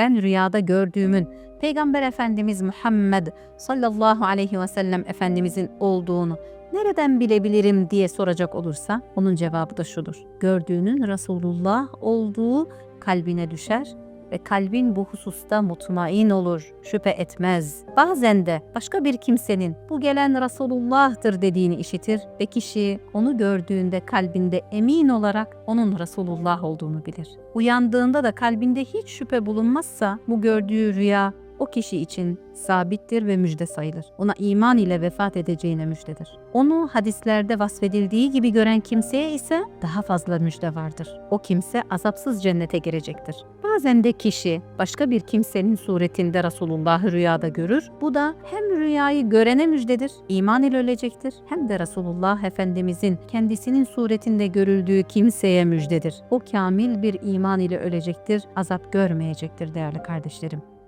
ben rüyada gördüğümün Peygamber Efendimiz Muhammed sallallahu aleyhi ve sellem Efendimizin olduğunu nereden bilebilirim diye soracak olursa onun cevabı da şudur. Gördüğünün Resulullah olduğu kalbine düşer ve kalbin bu hususta mutmain olur, şüphe etmez. Bazen de başka bir kimsenin bu gelen Resulullah'tır dediğini işitir ve kişi onu gördüğünde kalbinde emin olarak onun Resulullah olduğunu bilir. Uyandığında da kalbinde hiç şüphe bulunmazsa bu gördüğü rüya o kişi için sabittir ve müjde sayılır. Ona iman ile vefat edeceğine müjdedir. Onu hadislerde vasfedildiği gibi gören kimseye ise daha fazla müjde vardır. O kimse azapsız cennete girecektir. Bazen de kişi başka bir kimsenin suretinde Resulullah'ı rüyada görür. Bu da hem rüyayı görene müjdedir, iman ile ölecektir, hem de Resulullah Efendimizin kendisinin suretinde görüldüğü kimseye müjdedir. O kamil bir iman ile ölecektir, azap görmeyecektir değerli kardeşlerim.